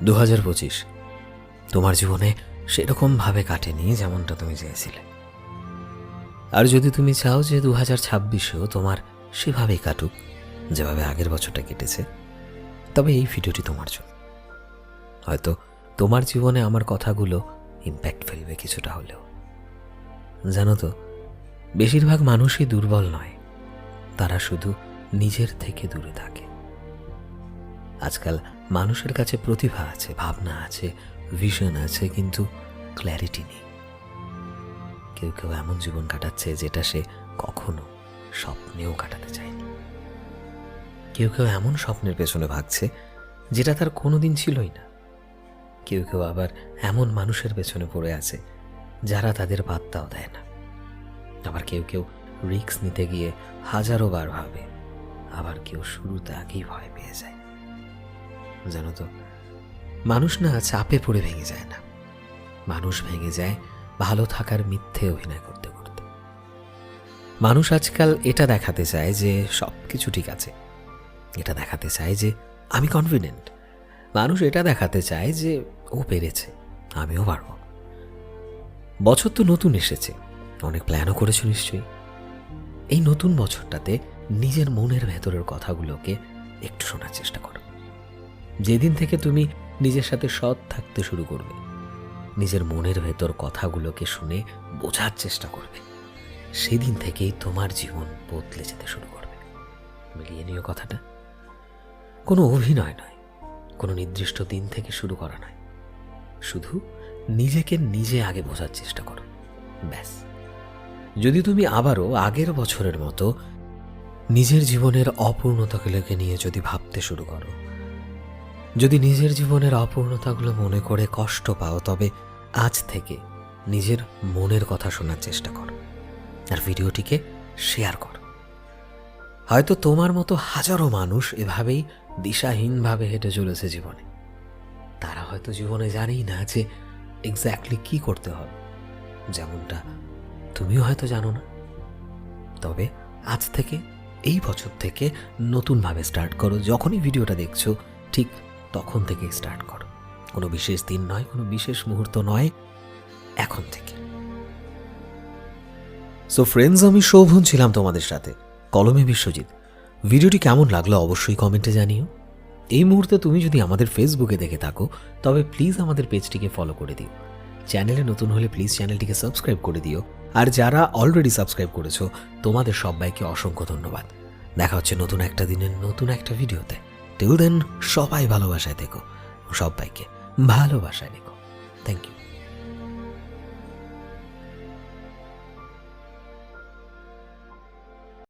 দু হাজার পঁচিশ। তোমার জীবনে সেরকমভাবে কাটেনি যেমনটা তুমি চেয়েছিলে। আর যদি তুমি চাও যে দু হাজার ছাব্বিশেও তোমার সেভাবেই কাটুক, যেভাবে আগের বছরটা কেটেছে, তবে এই ভিডিওটি তোমার জন্য। হয়তো তোমার জীবনে আমার কথাগুলো ইম্প্যাক্ট ফেলবে কিছুটা হলেও। জানো তো, বেশিরভাগ মানুষই দুর্বল নয়, তারা শুধু নিজের থেকে দূরে থাকে। আজকাল মানুষের কাছে প্রতিভা আছে, ভাবনা আছে ভিশন আছে, কিন্তু ক্ল্যারিটি নেই। কেউ কেউ এমন জীবন কাটাচ্ছে যেটা সে কখনো স্বপ্নেও কাটাতে চায়নি। কেউ কেউ এমন স্বপ্নের পেছনে ভাগছে যেটা তার কোনোদিন ছিলই না। কেউ কেউ আবার এমন মানুষের পেছনে পড়ে আছে যারা তাদের পাত্তাও দেয় না। আবার কেউ কেউ রিক্স নিতে গিয়ে হাজারো বার ভাবে, আবার কেউ শুরুতে আগেই ভয় পেয়ে যায়। জানো তো, মানুষ না চাপে পড়ে ভেঙে যায় না। মানুষ ভেঙে যায় ভালো থাকার মিথ্যে অভিনয় করতে করতে। মানুষ আজকাল এটা দেখাতে চায় যে সব কিছু ঠিক আছে। এটা দেখাতে চায় যে আমি কনফিডেন্ট মানুষ এটা দেখাতে চায় যে ও পেরেছে, আমিও পারব। বছর তো নতুন এসেছে, অনেক প্ল্যানও করেছ নিশ্চয়ই। এই নতুন বছরটাতে নিজের মনের ভেতরের কথাগুলোকে একটু শোনার চেষ্টা করো। যেদিন থেকে তুমি নিজের সাথে সৎ থাকতে শুরু করবে, নিজের মনের ভেতর কথাগুলোকে শুনে বোঝার চেষ্টা করবে। সেদিন থেকেই তোমার জীবন বদলে যেতে শুরু করবে। মিলিয়ে নিও কথাটা। কোনো অভিনয় নয়, কোনো নির্দিষ্ট দিন থেকে শুরু করা নয়। শুধু নিজেকে নিজে আগে বোঝার চেষ্টা করো। ব্যাস। যদি তুমি আবারও আগের বছরের মতো নিজের জীবনের অপূর্ণতাগুলোকে নিয়ে যদি ভাবতে শুরু করো যদি নিজের জীবনের অপূর্ণতাগুলো মনে করে কষ্ট পাও, তবে আজ থেকে নিজের মনের কথা শোনার চেষ্টা করো আর ভিডিওটিকে শেয়ার করো। হয়তো তোমার মতো হাজারো মানুষ এভাবেই দিশাহীনভাবে হেঁটে চলেছে জীবনে। তারা হয়তো জীবনে জানেই না যে এক্স্যাক্টলি কি করতে হবে। যেমনটা তুমিও হয়তো জানো না। তবে আজ থেকে, এই বছর থেকে নতুনভাবে স্টার্ট করো। যখনই ভিডিওটা দেখছ, ঠিক তখন থেকে স্টার্ট করো। কোনো বিশেষ দিন নয়, কোনো বিশেষ মুহূর্ত নয়, এখন থেকে। সো ফ্রেন্ডস আমি শোভন ছিলাম তোমাদের সাথে। কলমে বিশ্বজিৎ। ভিডিওটি কেমন লাগল অবশ্যই কমেন্টে জানিও। এই মুহূর্তে তুমি যদি আমাদের ফেসবুকে দেখে থাকো, তবে প্লিজ আমাদের পেজটিকে ফলো করে দিও। চ্যানেলে নতুন হলে প্লিজ চ্যানেলটিকে সাবস্ক্রাইব করে দিও। আর যারা অলরেডি সাবস্ক্রাইব করেছ, তোমাদের সবাইকে অসংখ্য ধন্যবাদ। দেখা হচ্ছে নতুন একটা দিনের নতুন একটা ভিডিওতে টিল দেন সবাই ভালোবাসায় থেকো সবাইকে ভালোবাসায় রেখো। Thank you